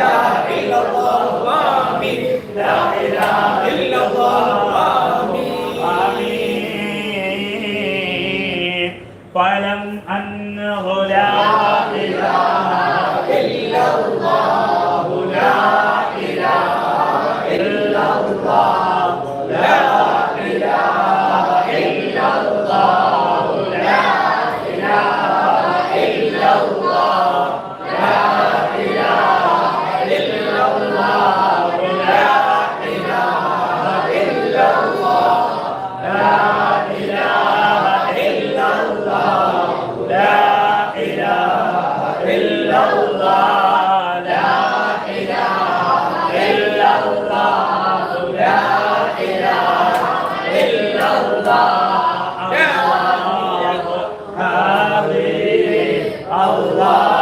ilaha illallah wa amin. La ilaha Allah.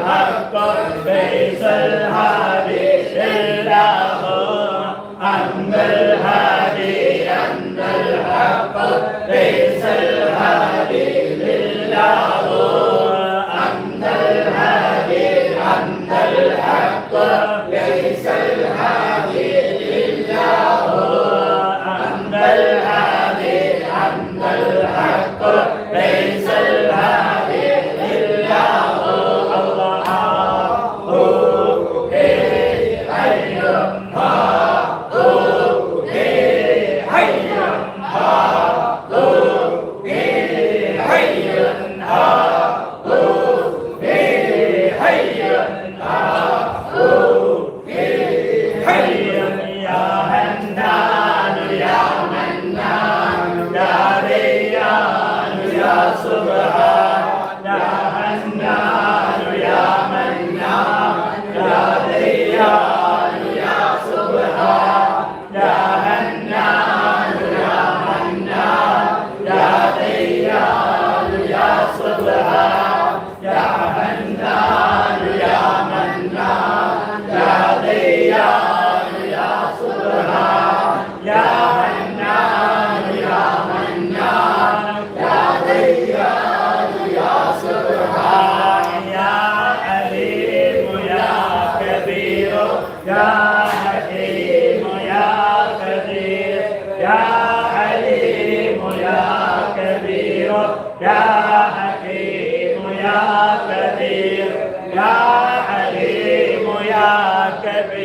الحق فيس الحبيب الله عن Master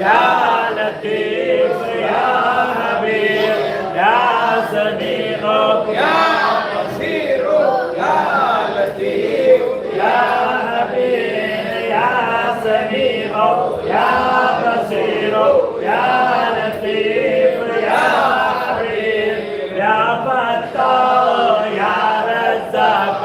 يا لطيف يا حبيب يا سميع. يا بصير يا لطيف. يا حبيب يا سميع. يا بصير يا لطيف. يا حبيب يا فتاح يا رزاق.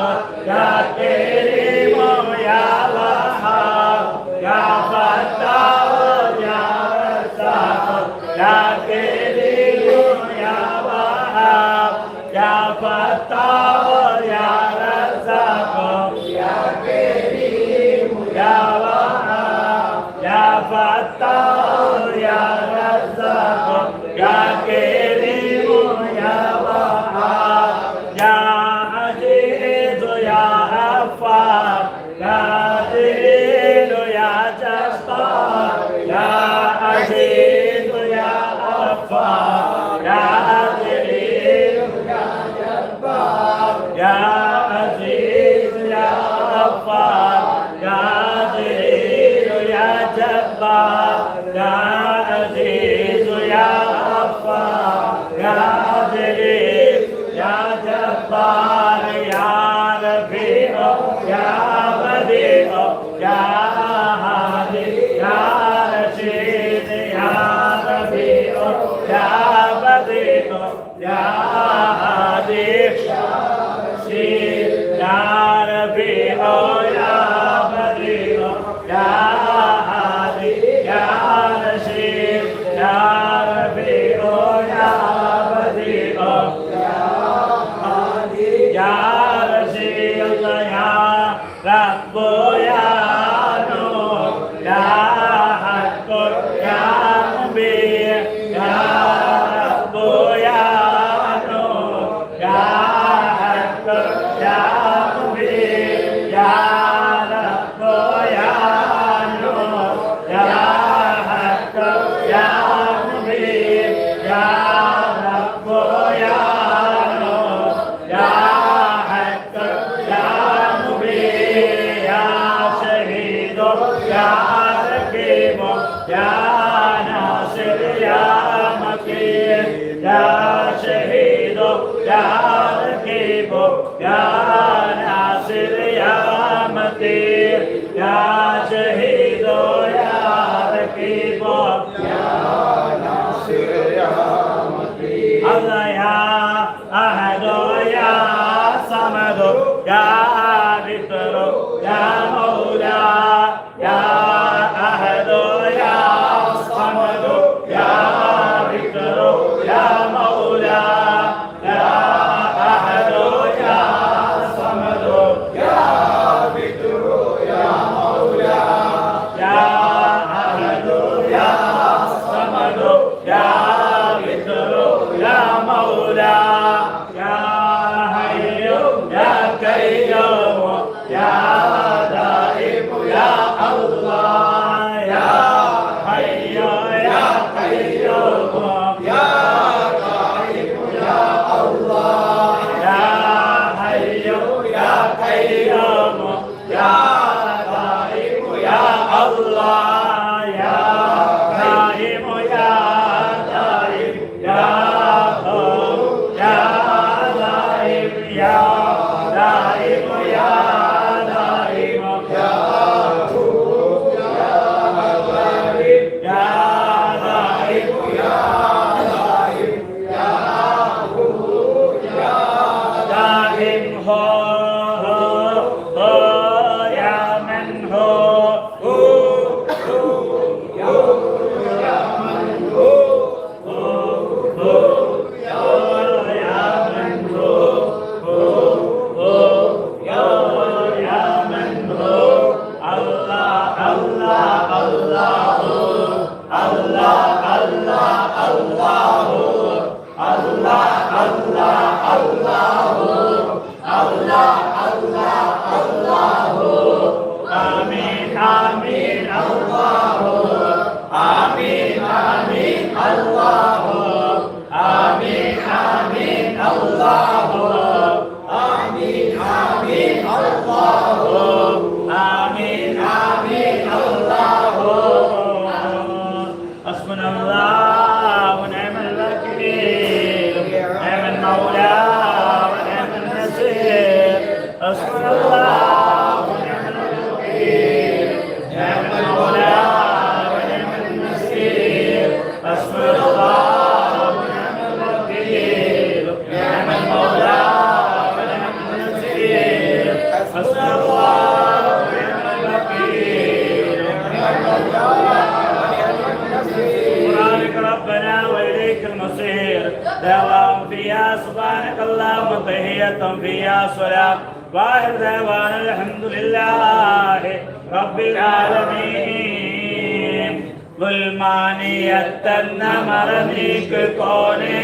താനെ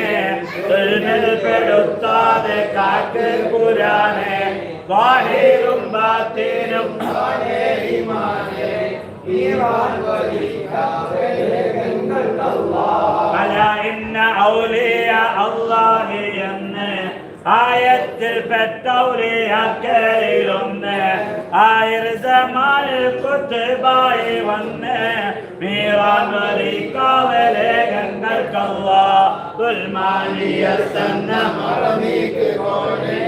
പെടുത്താതെ കാക്ക് കുരാനെ വാഹിലും ബാത്തിനും. അല്ല ഇന്ന ഔലിയ അള്ളാഹി ആയത്തിൽപ്പെട്ട ഒരു അക്കരയിലൊന്ന് ആയിരമാൽ കുത്തുബായി വന്ന് മീറാൻ വരി കാവലേഖങ്ങൾക്കല്ല ദുൽമാനിയ സന്ന മറനീക്ക് കോണേ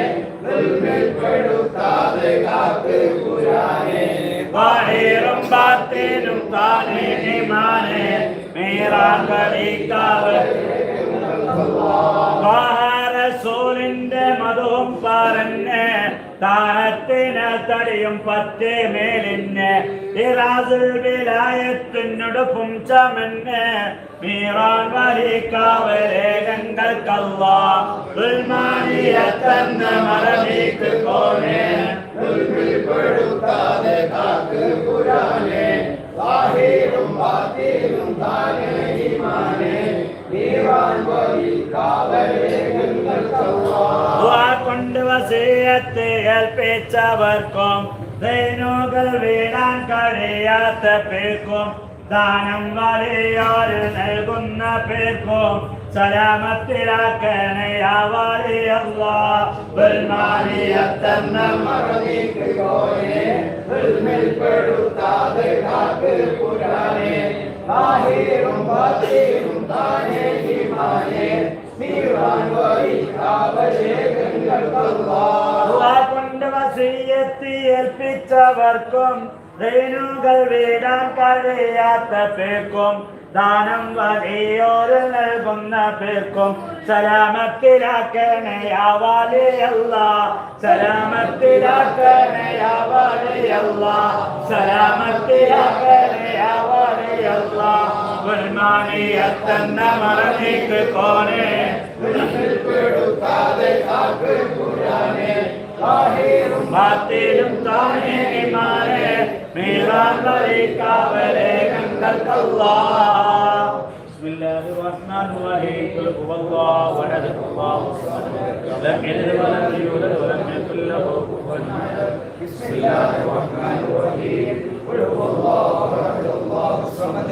ദുൽമിൽപ്പെടുത്താതെ കാത്ത് കുരാനേ. വാഹിറും ബാത്തിലും താനേ നിമാനേ മീറാൻ വരി കാവലേഖങ്ങൾക്കല്ല സോലിന്റെ മതവും പറഞ്ഞ് താരത്തിന് തടിയും പത്തേ മേലിന്നെ ഇറാസുൽ വിലായത്തിനുടുപ്പും ചമന്ന്. മീറാൻ വലിക്കാവലേഖങ്ങൾക്കല്ല ദുൽമാനിയ തന്ന മറമീക്ക് കോണേ ദുൽമിൽപ്പെടുത്താതെ കാക്ക് ദുആ കൊണ്ട് വസീയത്ത് ഏൽപ്പിച്ചവർക്കും ദൈനോകൾ വീടാൻ കഴിയാത്ത പേർക്കും ദാനം വലിയോര് നൽകുന്ന പേർക്കും സലാമത്തിലാക്കണേ ബൽമാനിയത്തന്ന മറനീക്ക് കോനെ ഉൾപ്പെടുത്താതെ കാക്ക് പുരാനെ ലാഹിറും ബാത്തിലും താനെ ഈമാനെ ഏൽപ്പിച്ചവർക്കും ദൈനുകൾ വീടാൻ കഴിയാത്ത പേർക്കും ദാനം വലിയോര് നൽകുന്ന പേർക്കും സലാമത്തിലാക്കണയാവാലെയല്ല സലാമത്തിലാക്കണയാവാലെയല്ല സലാമത്തിലാക്കണയാവാലെയല്ല பெருமானி அத்தந்த மலர்க்கு கோனே மாத்திரும் தானே மாறே மீராங்கரை காவலே கங்கள் கல்லா بسم الله الرحمن الرحيم قل هو الله ولد الله لم يلد ولم يولد ولم يكن له كفوا بسم الله الرحمن الرحيم قل هو الله ولد الله الصمد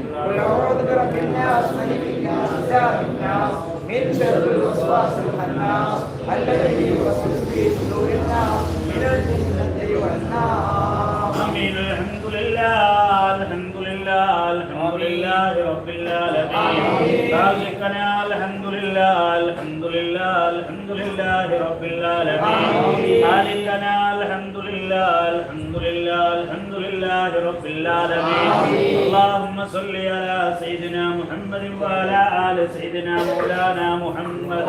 قل اعوذ برب الناس ملك الناس اله الناس من شر الوسواس الخناس الذي يوسوس في صدور الناس من الجنة والناس آمين. الحمد لله الحمد لله الحمد لله رب العالمين. خالقنا الحمد لله الحمد لله الحمد لله رب العالمين. خالقنا الحمد لله الحمد لله الحمد لله رب العالمين اللهم صل على سيدنا محمد وعلى آل سيدنا مولانا محمد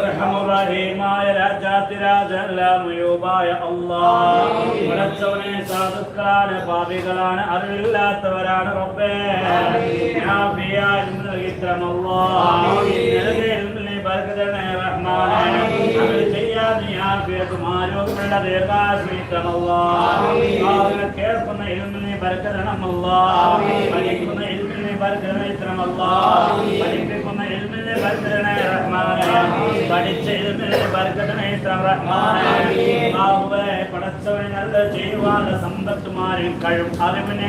ارحم الرحيമായ രാജാതിരാജെല്ലാം യോബായ അള്ളാഹ് പടച്ചവനെ സാധുക്കളാണ് പാപികളാണ് അറിവില്ലാത്തവരാണ് റബ്ബേ. നാഫിയാ എന്ന് നൽകിത്തരം അള്ളാഹ് ആരോഗ്യമുള്ള ദീർഘാശ്രീത്തമല്ലാ കേൾക്കുന്ന ഇരുമിനെ ബർക്കരണമല്ലാ പഠിക്കുന്ന ഇരുമിനെ ബർക്കരണമല്ലാ പഠിപ്പിക്കുന്ന ബർക്കരണ റഹ്മാനെ പഠിച്ച ഇരുമിനെ ബർക്കരണ റഹ്മാനെ ആഹുവേ പടച്ചവനെ നല്ല ചെയ്യുവാനുള്ള സമ്പത്തുമാരും കഴിവും അറിവിനെ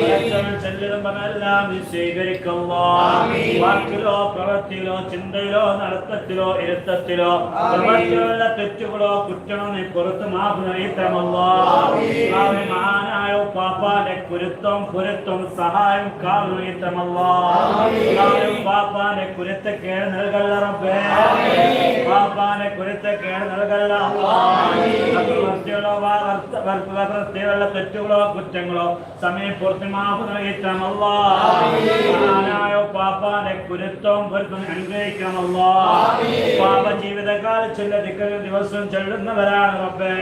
പടച്ചവൻ ചെല്ലുമ്പോഴെല്ലാം നീ സ്വീകരിക്കല്ലോ വാക്കിലോ പ്രവൃത്തിയിലോ ചിന്തയിലോ നടത്തത്തിലോ ഇരുത്തത്തിലോ പ്രവൃത്തിയിലുള്ള തെറ്റുകളോ കുറ്റണോ നീ പുറത്ത് മാപ്പ് നയിത്തമല്ലോ മഹാനായ പാപ്പാന്റെ കുരുത്തം കുരുത്തം സഹായം കാൽ നയിത്തമല്ലോ കുരുത്ത കേട് നൽകല്ല റബ്ബേ. പാപ്പാനെ കുരുത്ത കേട് നൽകല്ല. തെറ്റുകളോ കുറ്റങ്ങളോ സമയം പൂർത്തി മാപ്പ് നൽകിയിട്ടാണല്ലോ പാപ്പാനെ കുരുത്തവും പൊരുത്തും അനുഗ്രഹിക്കണമല്ലോ പാപ ജീവിതകാല ചെല്ലതിക്കുന്ന ദിവസവും ചെല്ലുന്നവരാണ് റബ്ബേ.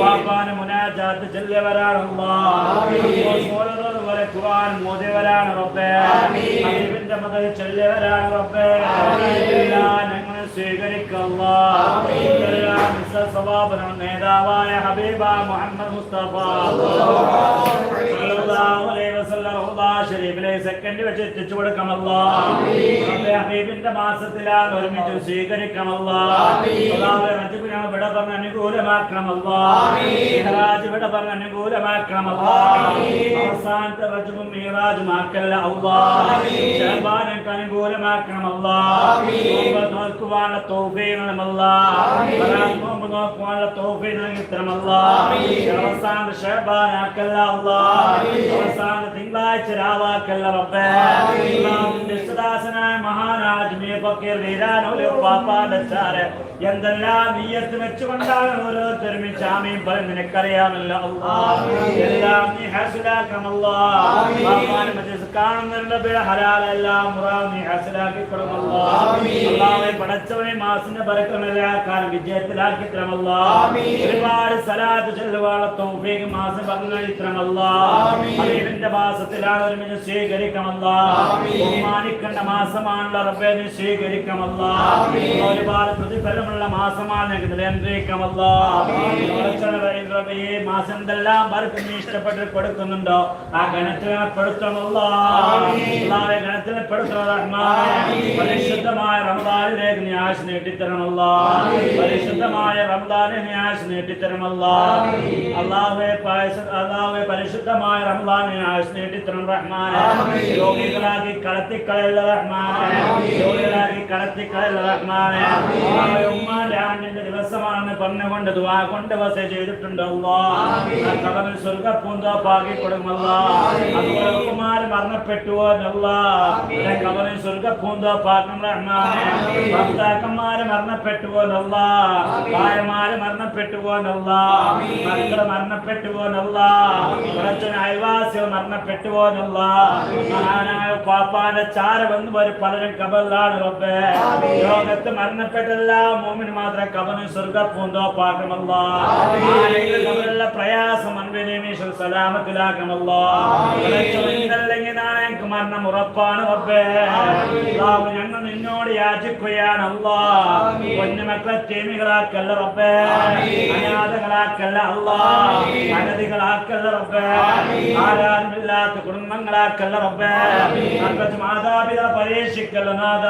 പാപ്പാന് മുനാജാത്ത് ചെല്ലിയവരാണല്ലോ പോലെ ഖുർആൻ മോദിയവരാണ് റബ്ബേ ഹബീബിന്റെ മതം ചെല്ലിയവരാണ് റബ്ബേ. എല്ലാം ഞങ്ങൾ സ്വീകരിക്കല്ലോ. നേതാവായ ഹബീബ മുഹമ്മദ് മുസ്തഫ. സല്ലല്ലാഹു അലൈഹി വസല്ലം റഹ്മാൻ ഷരീഫിലെ സെക്കൻഡ് വെച്ച് എത്തിച്ചു കൊടുക്കമല്ല ഹബീബിന്റെ മാസത്തിലാണ് ഒരുമിച്ച് സ്വീകരിക്കമല്ല റജബ് ഞങ്ങൾ ഇവിടെ പറഞ്ഞ് അനുകൂലമാക്കണമല്ല മിഹ്റാജ് ഇവിടെ പറഞ്ഞ് അനുകൂലമാക്കണമല്ല അവസാനത്തെ റജബും മീറാജും ആക്കല്ല അല്ലാഹ് ശബാനക്ക് അനുകൂലമാക്കണമല്ല നോക്കുവാനുള്ള തോഫീനമല്ല നോമ്പ് നോക്കുവാനുള്ള തോഫീ നൽകിത്തരമല്ല അവസാന ഷബാനാക്കല്ല അള്ളാ അവസാന തിങ്കളാഴ്ച രാവാക്കല്ല റബ്ബേ. വീരാനോലെ പാപ്പാന്റെ ചാര്. എന്തെല്ലാം നീയത്ത് വെച്ചുകൊണ്ടാണ് ഓരോരുത്തരും ചാമയും പറയും നിനക്കറിയാമല്ലോ. എല്ലാം നീ കാണുന്നവരുടെ ഹലാലെല്ലാം നീ ഹാസിലാക്കി കൊടുക്കല്ലോ അള്ളാഹെ പടച്ചവനെ മാസിന്റെ വിജയത്തിലാക്കി തരമല്ലോ ഒരുപാട് സലാത്ത് ചെല്ലുവാളത്തും തൗഫീഖ് മാസം പങ്കുവഴിത്തരമല്ലോ ഹബീബിന്റെ മാസത്തിലാണ് ഒരുമിച്ച് സ്വീകരിക്കമല്ലോ ബഹുമാനിക്കേണ്ട മാസമാണല്ലോ റബ്ബേ നീ സ്വീകരിക്കമല്ലോ ഒരുപാട് പ്രതിഫലമുള്ള മാസമാണ് ഞങ്ങൾക്ക് നിയന്ത്രിക്കമല്ലോ ഈ മാസം എന്തെല്ലാം പേർക്ക് നീ ഇഷ്ടപ്പെട്ട് കൊടുക്കുന്നുണ്ടോ ആ ഗണത്തിനെ പെടുത്തണമല്ലോ ഗണത്തിനെ പെടുത്തണം പരിശുദ്ധമായ റമദാനിലേക്ക് നീ ആശ നീട്ടിത്തരണമല്ലോ. പരിശുദ്ധമായ റമദാനെ നീ ആശ നീട്ടിത്തരണമല്ലോ. അള്ളാഹുവേ പായസ- അള്ളാഹുവേ പരിശുദ്ധമായ റമദാനെ റഹ്മാനെ രോഗികളാക്കി കടത്തിക്കളയുള്ള റഹ്മാനെ. രോഗികളാക്കി കടത്തിക്കളയുള്ള റഹ്മാനെ. അള്ളാഹുവേ ഉമ്മാന്റെ ആണ്ടിന്റെ ദിവസമാണെന്ന് പറഞ്ഞുകൊണ്ട് ദുആ കൊണ്ട് വസ ചെയ്തിട്ടുണ്ട് അള്ളാഹ് കബറിൽ സ്വർഗപ്പൂന്തോപ്പാക്കി കൊടുക്കുമല്ലാ അതുപോലെ ഉപ്പമാര് മരണപ്പെട്ടുവോ എന്നല്ലാ ആ കബറിൽ റഹ്മാനെ. ഭർത്താക്കന്മാര് മരണപ്പെട്ടുവോ അള്ളാഹ് ഭാര്യമാര് മരണപ്പെട്ടുവോ എന്നല്ലാ മക്കൾ മരണപ്പെട്ടുവോ എന്നല്ലാ കുറച്ചൊരു അയൽവാസികൾ മരണപ്പെട്ടുവോ എന്നല്ലാ മഹാനായ പാപ്പാന്റെ ചാര വന്നു വരും പലരും കബറിലാണ് റബ്ബേ. ലോകത്ത് മരണപ്പെട്ടെല്ലാം മൂമിന് മാത്രം കബറിന് സ്വർഗ പാക്കമല്ല പാകമല്ല പ്രയാസം അൻവിനിമീഷൻ സലാമത്തിലാക്കമല്ല ഇതല്ലെങ്കിൽ നാളെ ഞങ്ങൾക്ക് മരണം ഉറപ്പാണ് റബ്ബേ. ഞങ്ങൾ നിന്നോട് യാചിക്കുകയാണല്ലാ. കുഞ്ഞുമക്കളെ തേമികളാക്കല്ല റബ്ബേ. അനാഥകളാക്കല്ല അല്ലാ അനധികളാക്കല്ല റബ്ബേ. ആരാരുമില്ലാത്ത കുടുംബങ്ങളാക്കല്ല റബ്ബേ. മക്കൾക്ക് മാതാപിതാ പരീക്ഷിക്കല്ല നാഥ.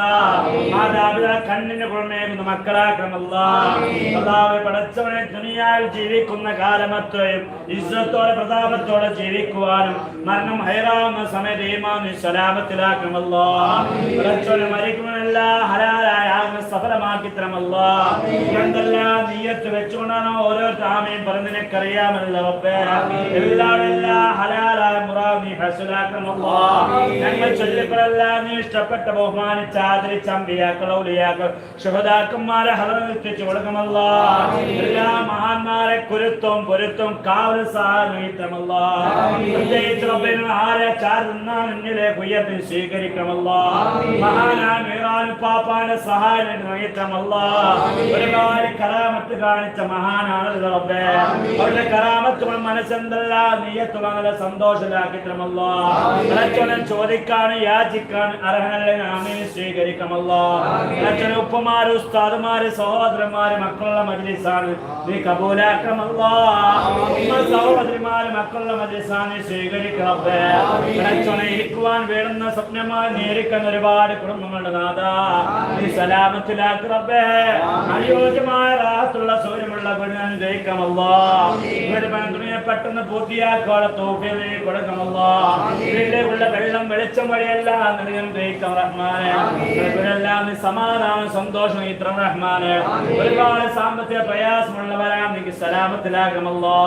മാതാപിതാ കണ്ണിന് കുഴമേകുന്ന മക്കളാക്കണമല്ല അല്ലാഹുവേ പടച്ചവനെ ദുനിയാവിൽ ജീവിക്കുന്ന കാലമത്രയും ഇസ്സത്തോടെ പ്രതാപത്തോടെ ജീവിക്കുവാനും മരണം ഹൈറാവുന്ന സമയത്ത് ഈമാൻ സലാമത്തിലാക്കണമല്ലോ പടച്ചവനെ മരിക്കുമെന്നല്ല ഹലാലായ ആകുന്ന സഫലമാക്കി തരമല്ലോ എന്തെല്ലാം നീയത്ത് വെച്ചുകൊണ്ടാണോ ഓരോ താമയും പറഞ്ഞതിനൊക്കറിയാമല്ലോ റബ്ബേ. എല്ലാവരും എല്ലാ ഹലാലായ മുറാ നീ ഹസലാക്കണമല്ലോ ഞങ്ങൾ ചൊല്ലിക്കളെല്ലാം നീ ഇഷ്ടപ്പെട്ട ബഹുമാനിച്ച ആദരിച്ച അമ്പിയാക്കൾ ഔലിയാക്കൾ ശുഹദാക്കന്മാരെ ഹലമെത്തിച്ചു കൊടുക്കമല്ല എല്ലാ മഹാന്മാരെ കുരുത്തും പൊരുത്തും കാവൽ സഹായിത്തമല്ല പ്രത്യേകിച്ച് റബ്ബിന് ആരെ ചാരുന്നാൻ എന്നിലേക്ക് ഉയർത്തി സ്വീകരിക്കമല്ല മഹാനായ മീറാൻ പാപ്പാന്റെ സഹായം നയിത്തമല്ല ഒരുപാട് കലാമത്ത് കാണിച്ച മഹാനാണ് റബ്ബേ. അവരുടെ കറാമത്തുകൾ മനസ്സെന്തല്ല നീയത്തുള്ള സന്തോഷത്തിലാക്കി തരമല്ല അച്ഛനെ ചോദിക്കാനും യാചിക്കാനും അർഹനല്ലേ ആമീൻ. സ്വീകരിക്കമല്ലോ അച്ഛനെ ഉപ്പമാര് ഉസ്താദുമാര് സഹോദരന്മാര് മക്കളുള്ള മജ്ലിസാണ് നീ കബൂലാക്കമല്ലോ. സഹോദരിമാര് മക്കളുള്ള മജ്ലിസാണ് സ്വീകരിക്കണേ അച്ഛനെ ഇരിക്കുവാൻ വേണ്ടുന്ന സ്വപ്നമായി നേരിക്കുന്ന ഒരുപാട് കുടുംബങ്ങളുടെ നാഥ. നീ സലാമത്തിലാക്കി റബ്ബേ. അനുയോജ്യമായ റാഹത്തുള്ള സൗര്യമുള്ള ഗുണം ജയിക്കമല്ലോ പെട്ടെന്ന് പൂർത്തിയാക്കാനുള്ള തോഫിയെ കൊടുക്കമല്ലോ വീട്ടിലേക്കുള്ള വെള്ളം വെളിച്ചം വഴിയെല്ലാം നിനക്കും ജയിക്കാം റഹ്മാനെ. ഇവരെല്ലാം നീ സമാധാനം സന്തോഷം ഇത്ര റഹ്മാനെ. ഒരുപാട് സാമ്പത്തിക പ്രയാസമുള്ളവരാം നീക്ക് സലാമത്തിലാകമല്ലോ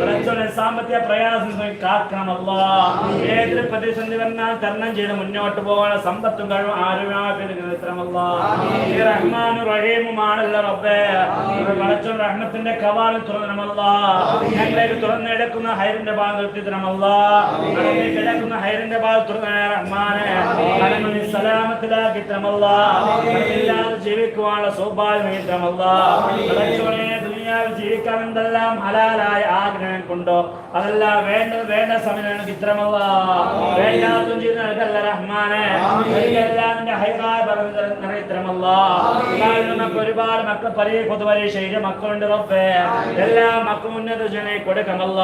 കുറച്ചുള്ള സാമ്പത്തിക പ്രയാസം കാക്കണമല്ലോ. ഏതൊരു പ്രതിസന്ധി വന്നാൽ തരണം ചെയ്ത് മുന്നോട്ട് പോകാൻ സമ്പത്തും കഴിവും ആരോഗ്യമല്ലോ ഈ റഹ്മാനും റഹീമുമാണല്ലോ റബ്ബേ. കുറച്ചുള്ള റഹ്മത്തിന്റെ കവാലം തുറന്നമല്ല ഞങ്ങളെ തുറന്നെടുക്കുന്ന ഹൈറിന്റെ ഭാഗത്ത് തരമല്ല കിടക്കുന്ന ഹൈറിന്റെ റഹ്മാനെ ജീവിക്കുവാനുള്ള സൗഭാഗ്യം തരമല്ല വളച്ചോനെ ദുനിയ ദുനിയാവിൽ ജീവിക്കാൻ എന്തെല്ലാം ഹലാലായ ആഗ്രഹം കൊണ്ടോ അതെല്ലാം വേണ്ട വേണ്ട സമയം ഇത്രമല്ല വേണ്ടാത്തും ചെയ്ത് നൽകല്ല റഹ്മാനെ എല്ലാം നിന്റെ ഹൈറായ നിറയിത്തരമല്ല നമുക്ക് ഒരുപാട് മക്കൾ പരീ പൊതുപരീക്ഷയിലെ മക്കളുണ്ട് റബ്ബേ. എല്ലാ മക്കളും ഉന്നത ജനെ കൊടുക്കമല്ല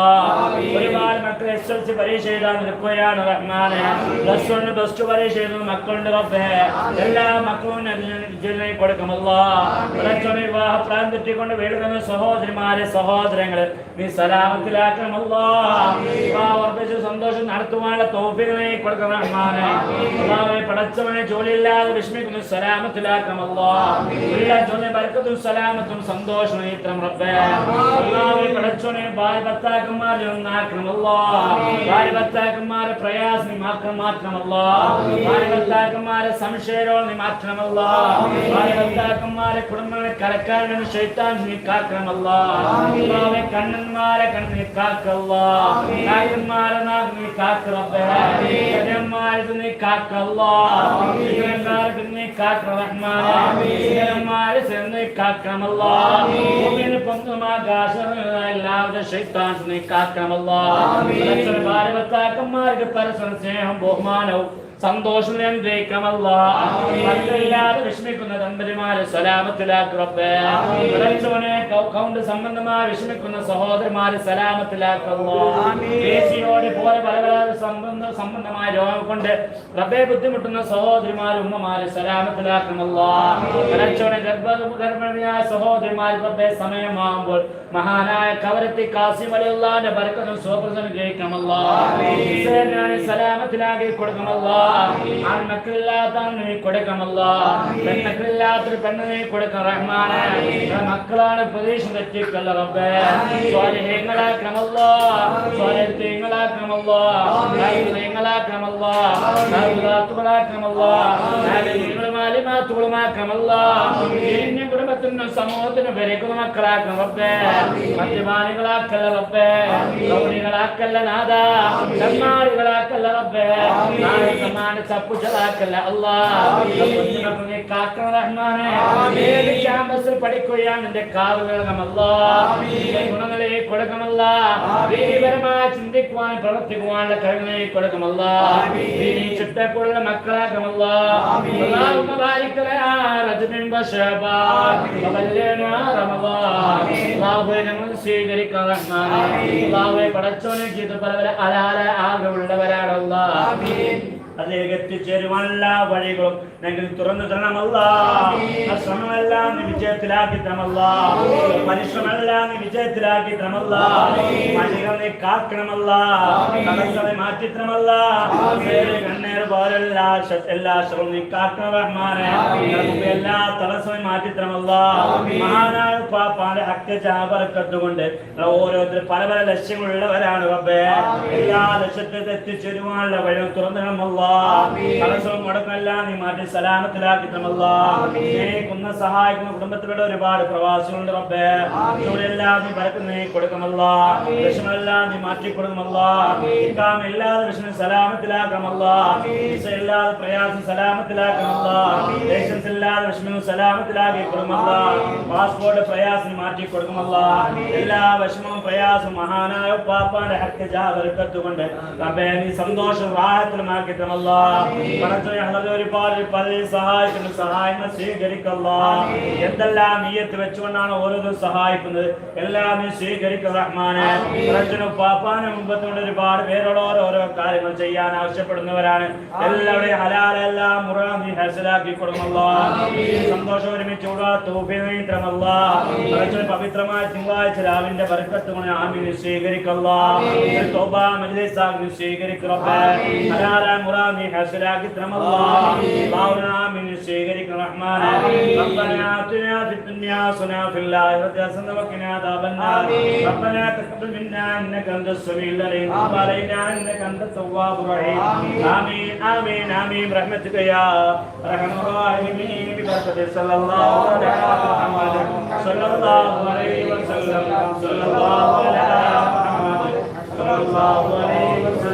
ഒരുപാട് മക്കൾ എസ് എൽ സി പരീക്ഷ എഴുതാൻ നിൽക്കുകയാണ് റഹ്മാനെ. പ്ലസ് വൺ പ്ലസ് ടു പരീക്ഷ എഴുതുന്ന മക്കളുണ്ട് റബ്ബേ. എല്ലാ മക്കളും ഉന്നത കൊടുക്കമല്ല വിവാഹ പ്രായം തെറ്റിക്കൊണ്ട് വീടുന്ന സഹോദരിമാരെ സഹോദരങ്ങൾ നീ സലാമത്തിലാക്കണമല്ല. സന്തോഷം നടത്തുവാനുള്ള തോപ്പിനെ കൊടുക്കണം റഹ്മാനെ അള്ളാഹുവേ പടച്ചവനെ ജോലിയില്ലാതെ വിഷമിക്കുന്ന. സലാമത്തിലാക്കണമല്ല എല്ലാ ജോലി ബർക്കത്തും സലാമത്തും സന്തോഷം ഇത്രം റബ്ബേ. അള്ളാഹുവേ പടച്ചവനെ ഭാര്യ ഭർത്താക്കന്മാരെ ഒന്നാക്കണമല്ലോ ഭാര്യ ഭർത്താക്കന്മാരെ പ്രയാസം നീ മാറ്റം മാറ്റണമല്ല ഭാര്യ ഭർത്താക്കന്മാരെ സംശയരോൾ നീ മാറ്റണമല്ലോ ഭാര്യ ഭർത്താക്കന്മാരെ കുടുംബങ്ങളെ കലക്കാരനും ശൈത്താൻ നീ കാക്കണമല്ലോ അള്ളാഹുവേ കണ്ണന്മാരെ കണ്ണ് നീ കാക്കല്ലോ നായകന്മാരെ നാക്ക് നീ കാക്കറബ്ബേ ജനന്മാരെ നീ കാക്കല്ല ജനന്മാരെ നീ കാക്ക റഹ്മാനെ ജനന്മാരെ ചേർന്ന് നീ കാക്കണമല്ല ഭൂമിയിൽ പൊങ്ങും ആകാശം എല്ലാവരുടെ ശൈത്താൻ കാക്ക കാക്കണമല്ല ഭാര്യ ഭർത്താക്കന്മാർക്ക് പരസ്പരം സ്നേഹം ബഹുമാനവും സന്തോഷം ഞാൻ മക്കളില്ലാതെ വിഷമിക്കുന്ന ദമ്പതിമാരെ സലാമത്തിലാക്കുറപ്പേ കൗണ്ട് സംബന്ധമായി വിഷമിക്കുന്ന സഹോദരന്മാരെ സലാമത്തിലാക്കല്ലോ പോലെ പല പല സംബന്ധ സംബന്ധമായ രോഗം കൊണ്ട് റബ്ബെ ബുദ്ധിമുട്ടുന്ന സഹോദരിമാരെ ഉമ്മമാരെ സലാമത്തിലാക്കണമല്ലോ. ഗർഭഗർഭിണിയായ സഹോദരിമാര് സഹോദരിമാർ റബ്ബെ സമയമാകുമ്പോൾ മഹാനായ കവരത്തി കാസിം അലിയുള്ളാന്റെ ബർക്കനും സ്വപ്രസനം ഗ്രഹിക്കണമല്ലോ സലാമത്തിലാക്കി കൊടുക്കണമല്ലോ. ആൺമക്കളില്ലാത്ത നീ കൊടുക്കമല്ല പെൺമക്കളില്ലാത്തൊരു പെണ്ണ് നീ കൊടുക്ക റഹ്മാനെ. മക്കളാണ് പ്രതീക്ഷ തെറ്റിക്കല്ല റബ്ബേ? സ്വാലിഹ്യങ്ങളാക്കണമല്ല. സ്വാലിഹ്യങ്ങളാക്കണമല്ല. സ്വാലിഹ്യങ്ങളാക്കണമല്ല സ്വാലിഹ്യങ്ങളാക്കണമല്ല മാലിമാത്തുകളുമാക്കണമല്ല കുടുംബത്തിനും സമൂഹത്തിനും വരയ്ക്കുന്ന മക്കളാക്കണം റബ്ബേ. മദ്യപാനികളാക്കല്ല റബ്ബേ. ഗൗരികളാക്കല്ല നാദ ചമ്മാടികളാക്കല്ല റബ്ബേ സമാന ചപ്പുചലാക്കല്ല അള്ളാഹ് കാക്കണ റഹ്മാനെ. ഏത് ക്യാമ്പസിൽ പഠിക്കുകയാണ് എന്റെ കാവുകളകമല്ല ഗുണങ്ങളെ കൊടുക്കമല്ല ദൈവപരമായി ചിന്തിക്കുവാൻ പ്രവർത്തിക്കുവാനുള്ള കഴിവിനെ കൊടുക്കമല്ല ചുറ്റക്കുള്ള മക്കളാക്കമല്ല സ്വീകരിക്കാൻ റഹ്മാനെ പടച്ചോനെ ചെയ്ത് പല പല അലാല ആകെയുള്ളവരാണല്ല അതിലേക്ക് എത്തിച്ചേരുവാനുള്ള വഴികളും ഞങ്ങൾ തുറന്നു തരണമല്ല ശ്രമമെല്ലാം നീ വിജയത്തിലാക്കി തരമല്ല പരിശ്രമെല്ലാം നീ വിജയത്തിലാക്കി തരമല്ല മണികൾ നീ കാക്കണമല്ല മാറ്റി തരമല്ല കണ്ണേർ പോലെല്ല എല്ലാ ശ്രമം നീ കാക്കണം റഹ്മാനെ. എല്ലാ മാറ്റി മഹാനായ പാപ്പാന്റെ ഓരോരുത്തർ പല പല ലക്ഷ്യങ്ങളുള്ളവരാണ് റബ്ബേ. എല്ലാ ലക്ഷ്യത്തിൽ എത്തിച്ചേരുവാനുള്ള വഴി തുറന്നിടമല്ല തടസ്സവും മുടക്കമെല്ലാം നീ മാറ്റി സലാമത്തിലാക്കി തമല്ല കുന്ന സഹായിക്കുന്ന കുടുംബത്തിലൂടെ ഒരുപാട് പ്രവാസികളുണ്ട് റബ്ബേ. എല്ലാം നീ പരക്കുന്നേ കൊടുക്കമല്ല വിഷമെല്ലാം നീ മാറ്റി കൊടുക്കമല്ല ഇക്കാം ഇല്ലാതെ വിഷമം സലാമത്തിലാക്കമല്ല എല്ലാ പ്രയാസം സലാമത്തിലാക്കമല്ല ലൈസൻസ് ഇല്ലാതെ വിഷമം സലാമത്തിലാക്കി കൊടുക്കമല്ല പാസ്പോർട്ട് പ്രയാസം മാറ്റി കൊടുക്കമല്ല എല്ലാ വിഷമവും പ്രയാസം മഹാനായ പാപ്പാന്റെ ഹക്ക ജാ വെറുക്കത്തുകൊണ്ട് റബ്ബേ നീ സന്തോഷം റാഹത്തിലുമാക്കി തമല്ല പടച്ചോനെ ഒരുപാട് പള്ളി സഹായിക്കുന്നു. സഹായങ്ങൾ സ്വീകരിക്കല്ല. എന്തെല്ലാം നീയത്ത് വെച്ചുകൊണ്ടാണ് ഓരോന്നും സഹായിക്കുന്നത്? എല്ലാം നീ സ്വീകരിക്കുക റഹ്മാനെ. പടച്ചനും പാപ്പാനും മുമ്പത്തുകൊണ്ട് ഒരുപാട് പേരോട് ഓരോരോ കാര്യങ്ങൾ ചെയ്യാൻ ആവശ്യപ്പെടുന്നവരാണ്. എല്ലാവരുടെയും ഹലാലെല്ലാം മുറാം നീ ഹസലാക്കി കൊടുക്കമല്ല സന്തോഷം ഒരുമിച്ച് തൂഫിമല്ല പടച്ചന് പവിത്രമായ തിങ്കളാഴ്ച രാവിന്റെ വർക്കത്തുകൊണ്ട് ആമീന് സ്വീകരിക്കല്ല. തോബ മജ്ലിസാഗ് സ്വീകരിക്കറബ്ബേ ഹലാല മുറ القرآن حسنا كترم الله معنا من شيخك الرحمن ربنا آتنا في الدنيا حسنة في الآخرة حسنة وقنا عذاب النار ربنا تقبل منا إنك أنت السميع العليم وتب علينا إنك أنت التواب الرحيم آمين آمين آمين برحمتك يا أرحم الراحمين ببركة صلى الله على محمد صلى الله عليه وسلم صلى الله على محمد صلى الله عليه وسلم